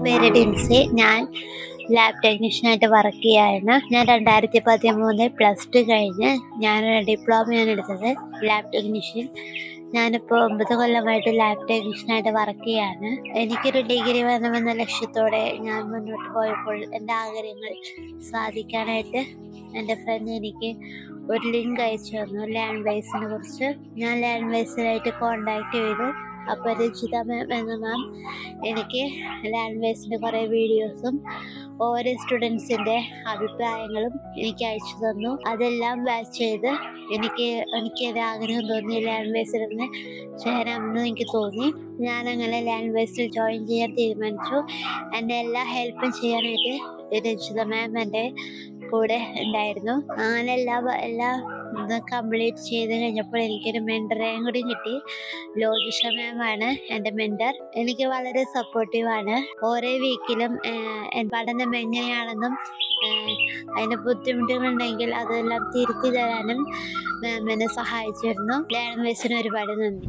പേര് ഡിൻസി ഞാൻ lab ടെക്നീഷ്യനായിട്ട് work ചെയ്യാണ് ഞാൻ രണ്ടായിരത്തി പതിമൂന്ന് പ്ലസ് ടു കഴിഞ്ഞ് ഞാൻ ഡിപ്ലോമയാണ് എടുത്തത് ലാബ് ടെക്നീഷ്യൻ. ഞാനിപ്പോൾ ഒമ്പത് കൊല്ലമായിട്ട് ലാബ് ടെക്നീഷ്യനായിട്ട് വർക്ക് ചെയ്യാണ്. എനിക്കൊരു ഡിഗ്രി വേണമെന്ന ലക്ഷ്യത്തോടെ ഞാൻ മുന്നോട്ട് പോയപ്പോൾ എന്റെ ആഗ്രഹങ്ങൾ സാധിക്കാനായിട്ട് എന്റെ ഫ്രണ്ട് എനിക്ക് ഒരു ലിങ്ക് അയച്ചു തന്നു ലാൻഡ് വൈസിനെ കുറിച്ച്. ഞാൻ ലാൻഡ് വൈസിനായിട്ട് കോണ്ടാക്ട് ചെയ്തു. അപ്പോൾ മാം. എന്ന മാം എനിക്ക് ലാംഗ്വേജിന്റെ കുറേ വീഡിയോസും ഓരോ സ്റ്റുഡൻസിന്റെ അഭിപ്രായങ്ങളും എനിക്ക് അയച്ചു തന്നു. അതെല്ലാം വാച്ച് ചെയ്ത് എനിക്ക് എനിക്ക് ഒരു ആഗ്രഹം തോന്നി ലാംഗ്വേജിൽ നിന്ന് ചേരാമെന്ന് എനിക്ക് തോന്നി. ഞാനങ്ങനെ ലാൻഡ് ലാംഗ്വേജിൽ ജോയിൻ ചെയ്യാൻ തീരുമാനിച്ചു. എന്നെ എല്ലാ ഹെൽപ്പും ചെയ്യാനായിട്ട് രചിത മാം എന്റെ കൂടെ ഉണ്ടായിരുന്നു. അങ്ങനെ എല്ലാ എല്ലാ കംപ്ലീറ്റ് ചെയ്ത് കഴിഞ്ഞപ്പോൾ എനിക്കൊരു മെന്ററേയും കൂടി കിട്ടി. ലോജിഷ മാമാണ് എന്റെ മെന്റർ എനിക്ക് വളരെ സപ്പോർട്ടീവാണ് ഓരോ വീക്കിലും പഠനം എങ്ങനെയാണെന്നും അതിന് ബുദ്ധിമുട്ടുകളുണ്ടെങ്കിൽ അതെല്ലാം തിരുത്തി തരാനും മാം എന്നെ സഹായിച്ചിരുന്നു. ലേൺ വയസ്സിന് ഒരുപാട് നന്ദി.